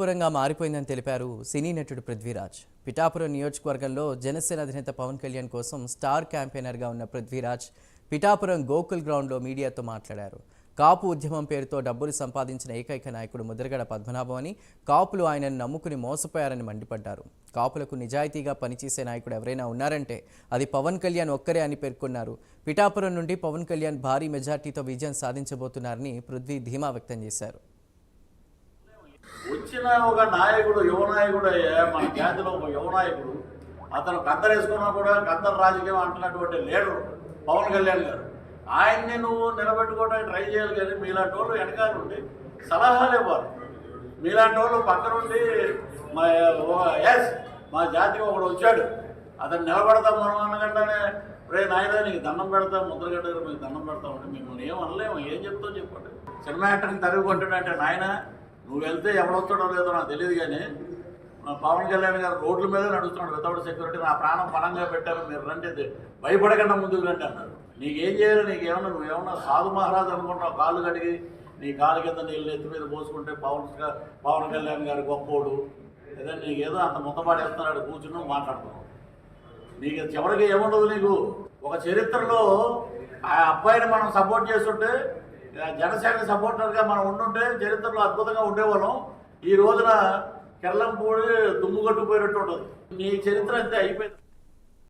అంతఃపురంగా మారిపోయిందని తెలిపారు సినీ నటుడు పృథ్వీరాజ్. పిఠాపురం నియోజకవర్గంలో జనసేన అధినేత పవన్ కళ్యాణ్ కోసం స్టార్ క్యాంపెయినర్గా ఉన్న పృథ్వీరాజ్ పిఠాపురం గోకుల్ గ్రౌండ్లో మీడియాతో మాట్లాడారు. కాపు ఉద్యమం పేరుతో డబ్బులు సంపాదించిన ఏకైక నాయకుడు ముద్రగడ పద్మనాభం అని కాపులు ఆయనను నమ్ముకుని మోసపోయారని మండిపడ్డారు. కాపులకు నిజాయితీగా పనిచేసే నాయకుడు ఎవరైనా ఉన్నారంటే అది పవన్ కళ్యాణ్ ఒక్కరే అని పేర్కొన్నారు. పిఠాపురం నుండి పవన్ కళ్యాణ్ భారీ మెజార్టీతో విజయం సాధించబోతున్నారని పృథ్వీ ధీమా వ్యక్తం చేశారు. వచ్చిన ఒక నాయకుడు యువ నాయకుడు మన జాతిలో ఒక యువ నాయకుడు అతను కద్దరు వేసుకున్నా కూడా కద్దరు రాజకీయం అంటున్నటువంటి లేడు పవన్ కళ్యాణ్ గారు. ఆయన్ని నువ్వు నిలబెట్టుకోవడానికి ట్రై చేయాలి కానీ మీలాంటి వాళ్ళు వెనకాల ఉండి సలహాలు ఇవ్వాలి. మీలాంటి వాళ్ళు పక్క నుండి మా ఎస్ మా జాతికి ఒకడు వచ్చాడు. అతను నిలబడతాం మనం అనగంటనే రే నాయన నీకు దండం పెడతాం ముద్రగడ్డ మీకు దండం పెడతామంటే మిమ్మల్ని ఏం అనలేము. ఏం చెప్తావు చెప్పండి. సినిమా యాక్టర్ని తరిగి కొంటున్నట్టే నాయన నువ్వు వెళ్తే ఎవడొస్తాడో లేదో నాకు తెలియదు కానీ పవన్ కళ్యాణ్ గారు రోడ్ల మీద నడుస్తున్నాడు వితౌట్ సెక్యూరిటీ. నా ప్రాణం పణంగా పెట్టారు మీరు రండి భయపడకుండా ముందుకు రండి అన్నారు. నీకేం చేయాలి నీకేమన్నా నువ్వేమన్నా సాధు మహారాజు అనుకుంటావు కాళ్ళు కడిగి నీ కాలు కింద నీళ్ళు ఎత్తి మీద పోసుకుంటే పవన్ పవన్ కళ్యాణ్ గారు గొప్పోడు. ఏదో నీకేదో అంత ముత్తపాడేస్తున్నాడు కూర్చున్నావు మాట్లాడుతున్నావు. నీకు చివరికి ఏముండదు నీకు? ఒక చరిత్రలో ఆ అబ్బాయిని మనం సపోర్ట్ చేస్తుంటే జనసేన సపోర్టర్గా మనం ఉండుంటే చరిత్రలో అద్భుతంగా ఉండేవాళ్ళం. ఈ రోజున కెల్లంపూడి దుమ్ము కట్టుకుపోయినట్టు ఉంటుంది. నీ చరిత్ర అంతే అయిపోయింది.